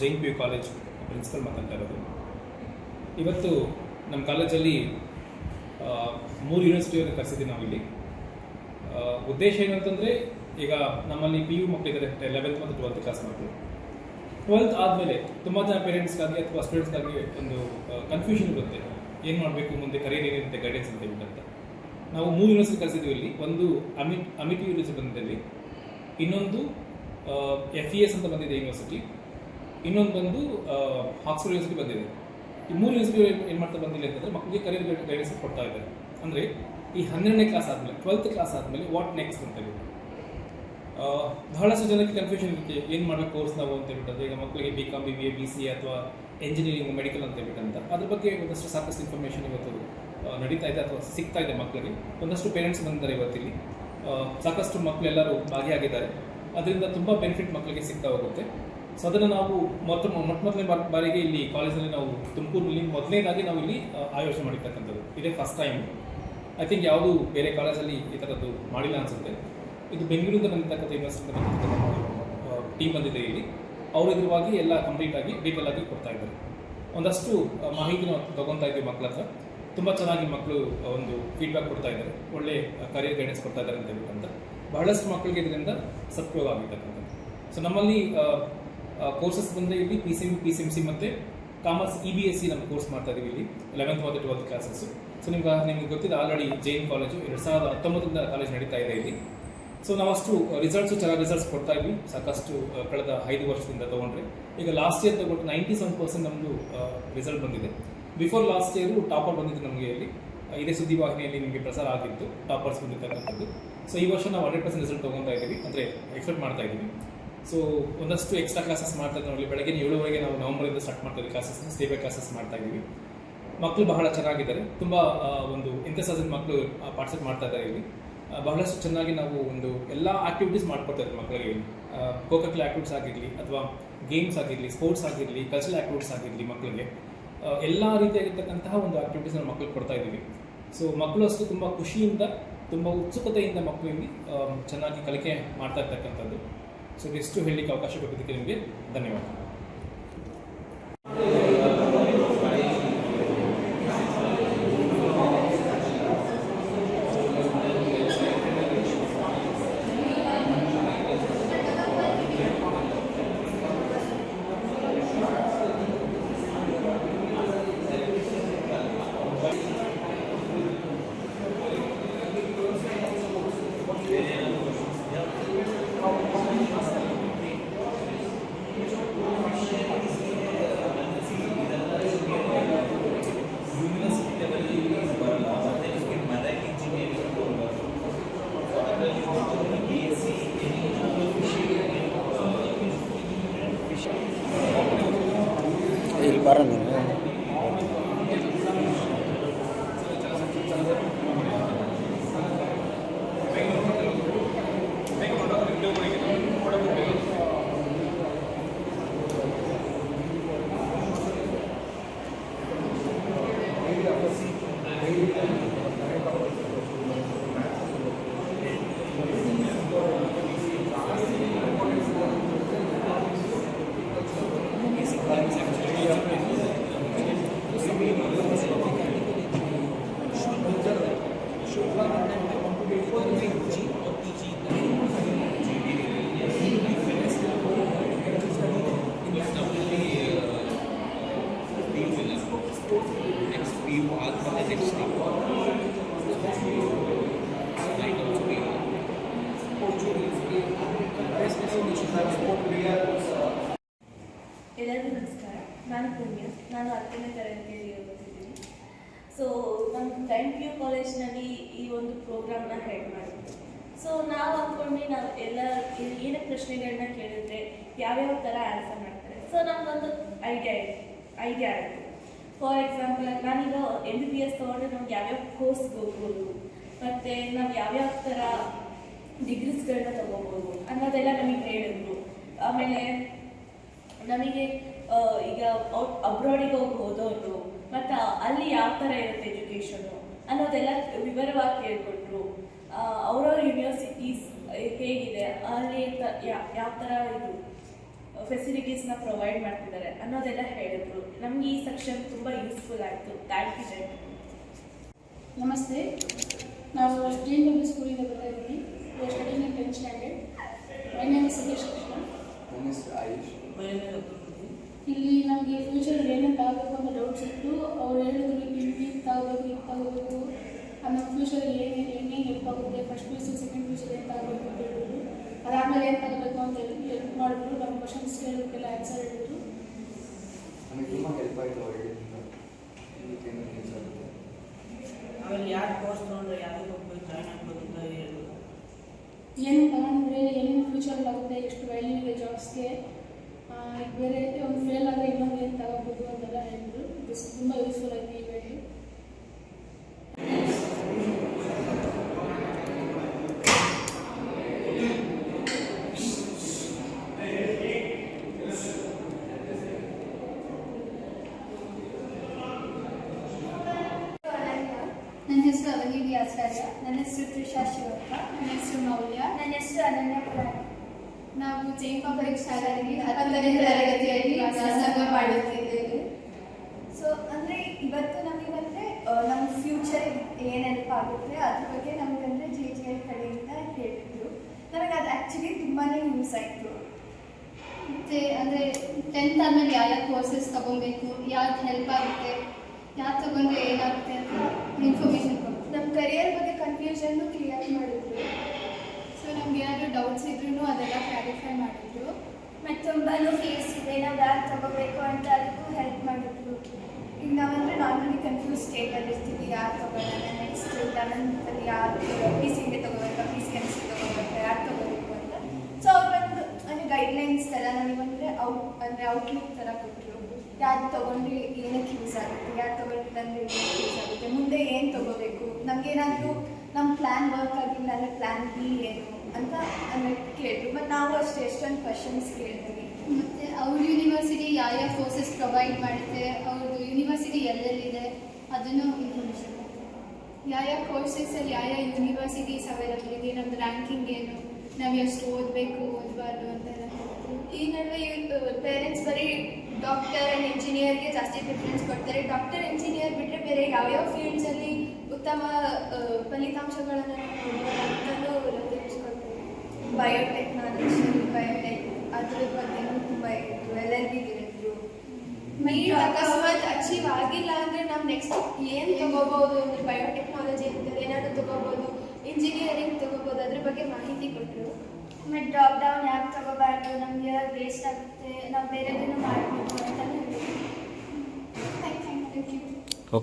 Jain P college principal ಮಾತಾಡ್ತಾ ಇರೋದು. ಇವತ್ತು ನಮ್ಮ ಕಾಲೇಜಲ್ಲಿ ಮೂರು ಯೂನಿವರ್ಸಿಟಿಯನ್ನು ನಾವಿಲ್ಲಿ. ಇಲ್ಲಿ ಉದ್ದೇಶ ಏನಂತಂದರೆ ಈಗ ನಮ್ಮಲ್ಲಿ ಪಿ ಯು ಮಕ್ಕಳಿದ್ದಾರೆ ಲೆವೆಂತ್ ಮತ್ತು ಟ್ವೆಲ್ತ್ ಕ್ಲಾಸ್ ಮಕ್ಕಳು ಟ್ವೆಲ್ತ್ ಆದಮೇಲೆ ತುಂಬ ಜನ ಪೇರೆಂಟ್ಸ್ಗಾಗಿ ಅಥವಾ ಸ್ಟೂಡೆಂಟ್ಸ್ಗಾಗಿ ಒಂದು ಕನ್ಫ್ಯೂಷನ್ ಇರುತ್ತೆ. ಏನು ಮಾಡಬೇಕು, ಮುಂದೆ ಕರಿಯರ್ ಏನಿರುತ್ತೆ ಗೈಡೆನ್ಸ್ ಅಂತ ಅಂತ ನಾವು ಮೂರು ಯೂನಿವರ್ಸಿಟಿ ಕಲಿಸಿದ್ವಿ ಇಲ್ಲಿ. ಒಂದು ಅಮಿಟ್ ಅಮಿಟಿ ಯೂನಿವರ್ಸಿಟಿ ಬಂದಿದೆ ಇನ್ನೊಂದು ಎಫ್ ಇ ಎಸ್ ಅಂತ ಬಂದಿದೆ ಯೂನಿವರ್ಸಿಟಿ ಇನ್ನೊಂದು ಬಂದು ಆಕ್ಸ್ಫರ್ಡ್ ಯೂನಿವರ್ಸಿಟಿ ಬಂದಿದೆ. ಈ ಮೂರು ಯೂನಿವರ್ಸಿಟಿ ಏನು ಮಾಡ್ತಾ ಬಂದಿಲ್ಲ ಅಂತಂದರೆ ಮಕ್ಕಳಿಗೆ ಕರಿಯರ್ ಗೈಡೆನ್ಸ್ ಕೊಡ್ತಾ ಇದ್ದಾರೆ. ಅಂದರೆ ಈ ಹನ್ನೆರಡನೇ ಕ್ಲಾಸ್ ಆದಮೇಲೆ ಟ್ವೆಲ್ತ್ ಕ್ಲಾಸ್ ಆದಮೇಲೆ ವಾಟ್ ನೆಕ್ಸ್ಟ್ ಅಂತ ಹೇಳಿ ಬಹಳಷ್ಟು ಜನಕ್ಕೆ ಕನ್ಫ್ಯೂಷನ್ ಇರುತ್ತೆ. ಏನು ಮಾಡಬೇಕು ಕೋರ್ಸ್ ನಾವು ಅಂತ ಹೇಳ್ಬಿಟ್ಟು. ಈಗ ಮಕ್ಕಳಿಗೆ B com B B A B C ಅಥವಾ ಇಂಜಿನಿಯರಿಂಗ್ ಮೆಡಿಕಲ್ ಅಂತ ಹೇಳ್ಬಿಟ್ಟು ಅಂತ. ಅದ್ರ ಬಗ್ಗೆ ಒಂದಷ್ಟು ಸಾಕಷ್ಟು ಇನ್ಫಾರ್ಮೇಷನ್ ಇವತ್ತು ನಡೀತಾ ಇದೆ ಅಥವಾ ಸಿಗ್ತಾ ಇದೆ ಮಕ್ಕಳಿಗೆ. ಒಂದಷ್ಟು ಪೇರೆಂಟ್ಸ್ ಬಂದಿದ್ದಾರೆ ಇವತ್ತಿಲ್ಲಿ ಸಾಕಷ್ಟು ಮಕ್ಕಳೆಲ್ಲರೂ ಭಾಗಿಯಾಗಿದ್ದಾರೆ. ಅದರಿಂದ ತುಂಬ ಬೆನಿಫಿಟ್ ಮಕ್ಕಳಿಗೆ ಸಿಗ್ತಾ ಹೋಗುತ್ತೆ. ಸೊ ಅದನ್ನು ನಾವು ಮೊತ್ತ ಮೊಟ್ಟ ಮೊದಲನೇ ಬಾ- ಬಾರಿಗೆ ಇಲ್ಲಿ ಕಾಲೇಜಲ್ಲಿ ನಾವು ತುಮಕೂರಿನಲ್ಲಿ ಮೊದಲನೇದಾಗಿ ನಾವು ಇಲ್ಲಿ ಆಯೋಜನೆ ಮಾಡಿರ್ತಕ್ಕಂಥದ್ದು. ಇದೇ ಫಸ್ಟ್ ಟೈಮ್ ಐ ಥಿಂಕ್ ಯಾವುದು ಬೇರೆ ಕಾಲೇಜಲ್ಲಿ ಈ ಥರದ್ದು ಮಾಡಿಲ್ಲ ಅನಿಸುತ್ತೆ. ಇದು ಬೆಂಗಳೂರಿಂದ ಬಂದಿರ್ತಕ್ಕಂಥ ಯೂನಿವರ್ಸಿಟಿ ಟೀಮ್ ಬಂದಿದೆ ಇಲ್ಲಿ. ಅವ್ರ ಎದುರುವಾಗಿ ಎಲ್ಲ ಕಂಪ್ಲೀಟಾಗಿ ಡೀಟೇಲ್ ಆಗಿ ಕೊಡ್ತಾ ಇದ್ದಾರೆ. ಒಂದಷ್ಟು ಮಾಹಿತಿ ನಾವು ತಗೊತಾ ಇದ್ದೀವಿ ಮಕ್ಕಳ ಹತ್ರ. ತುಂಬ ಚೆನ್ನಾಗಿ ಮಕ್ಕಳು ಒಂದು ಫೀಡ್ಬ್ಯಾಕ್ ಕೊಡ್ತಾ ಇದ್ದಾರೆ. ಒಳ್ಳೆ ಕರಿಯರ್ ಗೈಡೆನ್ಸ್ ಕೊಡ್ತಾ ಇದ್ದಾರೆ ಅಂತ ಹೇಳ್ಬಿಟ್ಟು ಬಹಳಷ್ಟು ಮಕ್ಕಳಿಗೆ ಇದರಿಂದ ಸದುಪಯೋಗ ಆಗಿರ್ತಕ್ಕಂಥದ್ದು ಸೊ ನಮ್ಮಲ್ಲಿ ಕೋರ್ಸಸ್ ಬಂದರೆ ಇಲ್ಲಿ P C M P C M C ಮತ್ತು commerce E B S C ನಮ್ಮ ಕೋರ್ಸ್ ಮಾಡ್ತಾ ಇದ್ದೀವಿ ಇಲ್ಲಿ ಲೆವೆಂತ್ ಮತ್ತು ಟ್ವೆಲ್ತ್ ಕ್ಲಾಸಸ್ಸು ಸೊ ನಿಮ್ಗೆ ನಿಮ್ಗೆ ಗೊತ್ತಿದೆ ಆಲ್ರೆಡಿ ಜೈನ್ ಕಾಲೇಜು ಎರಡು ಸಾವಿರದ ಹತ್ತೊಂಬತ್ತರಿಂದ ಕಾಲೇಜ್ ನಡೀತಾ ಇದೆ ಇಲ್ಲಿ. ಸೊ ನಾವಷ್ಟು ರಿಸಲ್ಟ್ಸು ಚೆನ್ನಾಗಿ ರಿಸಲ್ಟ್ಸ್ ಕೊಡ್ತಾ ಇದ್ವಿ. ಸಾಕಷ್ಟು ಕಳೆದ ಐದು ವರ್ಷದಿಂದ ತೊಗೊಂಡ್ರೆ. ಈಗ ಲಾಸ್ಟ್ ಇಯರ್ ತಗೊಂಡು ನೈಂಟಿ ಸೆವೆನ್ ಪರ್ಸೆಂಟ್ ನಮ್ಮದು ರಿಸಲ್ಟ್ ಬಂದಿದೆ. ಬಿಫೋರ್ ಲಾಸ್ಟ್ ಇಯರು ಟಾಪರ್ ಬಂದಿತ್ತು ನಮಗೆ ಇಲ್ಲಿ. ಇದೇ ಇದೇ ಸುದ್ದಿವಾಹಿನಿಯಲ್ಲಿ ನಿಮಗೆ ಪ್ರಸಾರ ಆಗಿತ್ತು. ಟಾಪರ್ಸ್ ಬಂದಿರ್ತಕ್ಕಂಥದ್ದು. ಸೊ ಈ ವರ್ಷ ನಾವು ಹಂಡ್ರೆಡ್ ಪರ್ಸೆಂಟ್ ರಿಸಲ್ಟ್ ತೊಗೊತಾ ಇದ್ದೀವಿ ಅಂದರೆ ಎಕ್ಸ್ಪೆಕ್ಟ್ ಮಾಡ್ತಾ ಇದ್ದೀವಿ ಸೊ ಒಂದಷ್ಟು ಎಕ್ಸ್ಟ್ರಾ ಕ್ಲಾಸಸ್ ಮಾಡ್ತಾ ಇದ್ದೀವಿ ನೋಡಿ. ಬೆಳಗ್ಗೆ ಏಳುವರೆಗೆ ನಾವು ನವಂಬರಿಂದ ಸ್ಟಾರ್ಟ್ ಮಾಡ್ತಾ ಇದ್ದೀವಿ ಕ್ಲಾಸಸ್ ಸ್ಟೇ ಬೈ ಕ್ಲಾಸಸ್ ಮಾಡ್ತಾ ಇದ್ದೀವಿ. ಮಕ್ಕಳು ಬಹಳ ಚೆನ್ನಾಗಿದ್ದಾರೆ. ತುಂಬ ಒಂದು ಎಂಥಸಾಸಿನ ಮಕ್ಕಳು ಪಾರ್ಟಿಸಿಪೇಟ್ ಮಾಡ್ತಾ ಇದ್ದಾರೆ ಬಹಳಷ್ಟು ಚೆನ್ನಾಗಿ ನಾವು ಒಂದು ಎಲ್ಲ ಆಕ್ಟಿವಿಟೀಸ್ ಮಾಡ್ಕೊಡ್ತಾ ಇದ್ದೀವಿ ಮಕ್ಕಳಿಗೆ ಕೋಕಕ್ಲ ಆಕ್ಟಿವಿಟೀಸ್ ಆಗಿರಲಿ ಅಥವಾ ಗೇಮ್ಸ್ ಆಗಿರಲಿ ಸ್ಪೋರ್ಟ್ಸ್ ಆಗಿರಲಿ ಕಲ್ಚರಲ್ ಆಕ್ಟಿವಿಟೀಸ್ ಆಗಿರಲಿ ಮಕ್ಕಳಿಗೆ. ಎಲ್ಲ ರೀತಿಯಾಗಿರ್ತಕ್ಕಂತಹ ಒಂದು ಆಕ್ಟಿವಿಟೀಸ್ ನಾವು ಮಕ್ಕಳಿಗೆ ಕೊಡ್ತಾ ಇದ್ದೀವಿ. ಸೊ ಮಕ್ಕಳು ಅಷ್ಟು ತುಂಬ ಖುಷಿಯಿಂದ, ತುಂಬ ಉತ್ಸುಕತೆಯಿಂದ ಮಕ್ಕಳಿಗೆ ಚೆನ್ನಾಗಿ ಕಲಿಕೆ ಮಾಡ್ತಾ ಇರ್ತಕ್ಕಂಥದ್ದು. ಸೊ ಇದಿಷ್ಟು ಹೇಳಲಿಕ್ಕೆ ಅವಕಾಶ ಕೊಟ್ಟಿದ್ದಕ್ಕೆ ನಿಮಗೆ ಧನ್ಯವಾದ மறந்து Thank you. ಇಲ್ಲಿ ಬರ ನೀನು ಎಲ್ಲರಿಗೂ ನಮಸ್ಕಾರ. ನಾನು ಪುಣ್ಯ ನಾನು ಹತ್ತನೇ ತರಗತಿಯಲ್ಲಿ ಓದುತ್ತಿದ್ದೀನಿ. ಸೊ ನಮ್ಮ ಟೈಮ್ ಯು ಕಾಲೇಜ್ನಲ್ಲಿ ಈ ಒಂದು ಪ್ರೋಗ್ರಾಮ್ನ ಹೆಡ್ ಮಾಡಿದ್ವಿ ಸೊ ನಾವು ಅಂದ್ಕೊಂಡು ನಾವು ಎಲ್ಲ ಏನೇ ಪ್ರಶ್ನೆಗಳನ್ನ ಕೇಳಿದ್ರೆ ಯಾವ್ಯಾವ ಥರ ಆನ್ಸರ್ ಮಾಡ್ತಾರೆ. ಸೊ ನಮಗೊಂದು ಐಡಿಯಾ ಐಡಿಯಾ ಆಯಿತು. ಫಾರ್ ಎಕ್ಸಾಂಪಲ್ ನಾನೀಗ ಎಂ ಬಿ ಬಿ ಎಸ್ ತೊಗೊಂಡ್ರೆ ನಮ್ಗೆ ಯಾವ್ಯಾವ ಕೋರ್ಸ್ ಹೋಗ್ಬೋದು ಮತ್ತು ನಾವು ಯಾವ್ಯಾವ ಥರ ಡಿಗ್ರೀಸ್ಗಳನ್ನ ತಗೋಬೋದು ಅನ್ನೋದೆಲ್ಲ ನಮಗೆ ಹೇಳಿದ್ರು. ಆಮೇಲೆ ನಮಗೆ ಈಗ ಔಟ್ ಅಬ್ರಾಡಿಗೆ ಹೋಗಿ ಹೋದವರು ಮತ್ತು ಅಲ್ಲಿ ಯಾವ ಥರ ಇರುತ್ತೆ ಎಜುಕೇಷನು ಅನ್ನೋದೆಲ್ಲ ವಿವರವಾಗಿ ಹೇಳ್ಕೊಟ್ರು. ಅವ್ರವ್ರ ಯೂನಿವರ್ಸಿಟೀಸ್ ಹೇಗಿದೆ, ಅಲ್ಲಿ ಯಾವ ಥರ ಇದು ಫೆಸಿಲಿಟೀಸ್ನ ಪ್ರೊವೈಡ್ ಮಾಡ್ತಿದ್ದಾರೆ ಅನ್ನೋದೆಲ್ಲ ಹೇಳಿದ್ರು. ನಮ್ಗೆ ಈ ಸೆಕ್ಷನ್ ತುಂಬ ಯೂಸ್ಫುಲ್ ಆಯಿತು. ಥ್ಯಾಂಕ್ ಯು ಜೈ ನಮಸ್ತೆ. ನಾವು ಜೆ ಎನ್ ಡಬ್ಲ್ಯೂ ಸ್ಕೂಲಿಂದ ಬರ್ತಾ ಇದ್ದೀವಿ. Studying in tenth standard my name Suresh Krishna Ayush ಇಲ್ಲಿ ನಮಗೆ ಫ್ಯೂಚರ್ ಏನೇನು ತಗೋಬೇಕು ಅಂತ ಡೌಟ್ಸ್ ಇತ್ತು ಅವ್ರು ಹೇಳಿದ್ರು ಇಲ್ಲಿ ತಗೋಬೇಕು ಇದು ತಗೋಬೇಕು ಆಮೇಲೆ ಫ್ಯೂಚರಲ್ಲಿ ಏನೇನು ಏನೇನು ಹೆಲ್ಪ್ ಆಗುತ್ತೆ first P U C second P U C ಏನು ತಗೋಬೇಕು ಅಂತ ಹೇಳಿದ್ರು ಅದಾದಮೇಲೆ ಏನು ತಗೋಬೇಕು ಅಂತ ಹೇಳಿ ಹೆಲ್ಪ್ ಮಾಡಿದ್ರು ನಮ್ಮ ಕೇಳೋದಕ್ಕೆಲ್ಲ ಆನ್ಸರ್ ಹೇಳಿದ್ರು ನನಗೆ ತುಂಬ ಹೆಲ್ಪ್ ಆಯಿತು ಇದಕ್ಕೆ ಯೂಸ್ ಆಗುತ್ತೆ. ಆಮೇಲೆ ಯಾರು ಕೋರ್ಸ್ ತೊಗೊಂಡ್ರೆ ಯಾವ್ದಕ್ಕೆ ಹೋಗ್ಬೇಕು ಜಾಯ್ನ್ ಆಗ್ಬೋದು ಅಂತ ಹೇಳಿದ್ರು ಏನು ತಗೊಂಡ್ರೆ ಏನೇನು ಫ್ಯೂಚರ್ ಆಗುತ್ತೆ ಎಷ್ಟು ವ್ಯಾಲ್ಯೂ ಇದೆ ಜಾಬ್ಸ್ಗೆ ಈಗ ಬೇರೆ ಒಂದು ಫೇಲ್ ಆದರೆ ಇನ್ನೊಂದು ಏನು ತಗೋಬೋದು ಅಂತೆಲ್ಲ ಹೇಳಿದ್ರು ಇದು ತುಂಬ ಯೂಸ್ಫುಲ್ ಆಗಿದೆ ಈ ವ್ಯಾಲ್ಯೂ ನನ್ನ ಹೆಸರು ಅವನಿಗೆ ಆಚಾರ್ಯ. ನನ್ನ ಹೆಸರು ತ್ರಿಷಾ ಶಿವಪ್ಪ. ನನ್ನ ಹೆಸರು ಮೌಲ್ಯ. ನನ್ನ ಹೆಸರು ಅನನ್ಯ ಪುರಾಣಿ ನಾವು ಜೈನ್ ಪಬ್ಲಿಕ್ ಶಾಲೆಯಲ್ಲಿ ಹತ್ತನೇ ತರಗತಿಯಲ್ಲಿ ವ್ಯಾಸಂಗ ಮಾಡುತ್ತಿದ್ದೇವೆ ಸೊ ಅಂದರೆ ಇವತ್ತು ನಮಗಂದರೆ ನಮ್ಮ ಫ್ಯೂಚರ್ ಏನು ನೆನಪಾಗುತ್ತೆ ಅದ್ರ ಬಗ್ಗೆ ನಮಗಂದರೆ ಜೆ ಜೆ ಕಡೆಯಿಂದ ಹೇಳಿದ್ರು ನನಗೆ ಅದು ಆ್ಯಕ್ಚುಲಿ ತುಂಬಾ ಯೂಸ್ ಆಯಿತು. ಮತ್ತು ಅಂದರೆ ಟೆಂತ್ ಆದಮೇಲೆ ಯಾವ ಕೋರ್ಸಸ್ ತೊಗೊಬೇಕು ಯಾವ್ದು ಹೆಲ್ಪ್ ಆಗುತ್ತೆ ಯಾವ್ದು ತೊಗೊಂಡ್ರೆ ಏನಾಗುತ್ತೆ ಅಂತ ಇನ್ಫಾರ್ಮೇಷನ್ ನಮ್ಮ ಕರಿಯರ್ ಬಗ್ಗೆ ಕನ್ಫ್ಯೂಷನ್ನು ಕ್ಲಿಯರ್ ಮಾಡಿದ್ರು. ಸೊ ನಮ್ಗೆ ಏನಾದರೂ ಡೌಟ್ಸ್ ಇದ್ರು ಅದೆಲ್ಲ ಕ್ಲಾರಿಫೈ ಮಾಡಿದ್ರು. ಮತ್ತು ತುಂಬಾನು ಫೀಸ್ ಇದೆ ನಾವು ಯಾರು ತಗೋಬೇಕು ಅಂತ ಅದಕ್ಕೂ ಹೆಲ್ಪ್ ಮಾಡಿದ್ರು. ಈಗ ನಾವಂದರೆ ನಾರ್ಮಲಿ ಕನ್ಫ್ಯೂಸ್ ಸ್ಟೇಟಲ್ಲಿ ಇರ್ತೀವಿ ಯಾರು ತಗೋಣ ನೆಕ್ಸ್ಟ್ ಲೆವೆಂತಲ್ಲಿ ಯಾರು ಪಿ ಸಿಗೆ ತಗೋಬೇಕಾ ಪಿ ಸಿ ಎಂ ಸಿ ತಗೋಬೇಕಾ ಯಾರು ತಗೋಬೇಕು ಅಂತ. ಸೊ ಅವ್ರೊಂದು ಅಂದರೆ ಗೈಡ್ಲೈನ್ಸ್ ಥರ ನಮಗಂದರೆ ಔಟ್ ಅಂದರೆ ಔಟ್ಲುಕ್ ಥರ ಕೊಟ್ಟರು ಯಾರು ತಗೊಂಡ್ರಿ ಏನಕ್ಕೆ ಯೂಸ್ ಆಗುತ್ತೆ? ಯಾರು ತೊಗೊಂಡಿಲ್ಲ ಅಂದರೆ ಏನಕ್ಕೆ ಯೂಸ್ ಆಗುತ್ತೆ? ಮುಂದೆ ಏನು ತಗೋಬೇಕು? ನಮಗೇನಾದರೂ ನಮ್ಮ ಪ್ಲ್ಯಾನ್ ವರ್ಕ್ ಆಗಿಲ್ಲ ಅಂದರೆ ಪ್ಲ್ಯಾನ್ ಬಿ ಏನು ಅಂತ ಅಂದರೆ ಕೇಳಿದ್ರು. ಬಟ್ ನಾವು ಅಷ್ಟು, ಎಷ್ಟೊಂದು ಕ್ವಶನ್ಸ್ ಕೇಳ್ತೀವಿ. ಮತ್ತು ಅವ್ರ ಯೂನಿವರ್ಸಿಟಿ ಯಾವ ಯಾವ ಕೋರ್ಸಸ್ ಪ್ರೊವೈಡ್ ಮಾಡುತ್ತೆ? ಅವ್ರದ್ದು ಯೂನಿವರ್ಸಿಟಿ ಎಲ್ಲೆಲ್ಲಿದೆ? ಅದನ್ನು ಇನ್ಫಾರ್ಮೇಷನ್ ಯಾವ ಯಾವ ಕೋರ್ಸಸಲ್ಲಿ ಯಾವ ಯೂನಿವರ್ಸಿಟೀಸ್ ಅವೈಲಬಲ್ ಇದೆ? ನಮ್ಮದು ರ್ಯಾಂಕಿಂಗ್ ಏನು? ನಾವು ಎಷ್ಟು ಓದಬೇಕು, ಓದಬಾರ್ದು ಅಂತೆಲ್ಲ ಈ ನಡುವೆ ಪೇರೆಂಟ್ಸ್ ಬರೀ ಡಾಕ್ಟರ್ ಆ್ಯಂಡ್ ಇಂಜಿನಿಯರ್ಗೆ ಜಾಸ್ತಿ ಪ್ರಿಫರೆನ್ಸ್ ಕೊಡ್ತಾರೆ. ಡಾಕ್ಟರ್ ಇಂಜಿನಿಯರ್ ಬಿಟ್ಟರೆ ಬೇರೆ ಯಾವ್ಯಾವ ಫೀಲ್ಡ್ಸಲ್ಲಿ ಉತ್ತಮ ಫಲಿತಾಂಶಗಳನ್ನು ನೋಡ್ಬೋದು ಅಂತಲೂ ತಿಳಿಸ್ಕೊಡ್ತಾರೆ. ಬಯೋಟೆಕ್ನಾಲಜಿ ಬಯೋಟೆಕ್ ಅದ್ರ ಬಗ್ಗೆ ತುಂಬ ಇತ್ತು. ಎಲ್ ಎಲ್ ಬಿ ಅಕಸ್ಮಾತ್ ಅಚೀವ್ ಆಗಿಲ್ಲ ಅಂದರೆ ನಾವು ನೆಕ್ಸ್ಟ್ ಏನು ತಗೋಬೋದು ಅಂದರೆ ಬಯೋಟೆಕ್ನಾಲಜಿ ಅಂತ ಏನಾದರೂ ತಗೋಬೋದು ಇಂಜಿನಿಯರಿಂಗ್ ತಗೋಬೋದು ಅದ್ರ ಬಗ್ಗೆ ಮಾಹಿತಿ ಕೊಟ್ಟರು ಮತ್ತು ಡ್ರಾಪ್ ಡೌನ್ ಯಾಕೆ ತಗೋಬಾರ್ದು? ನಮಗೆ ವೇಸ್ಟ್ ಆಗುತ್ತೆ. ನಾವು ಬೇರೆದೇನು ಮಾಡಬೇಕು ಅಂತ ಹೇಳಿ ಥ್ಯಾಂಕ್ ಯು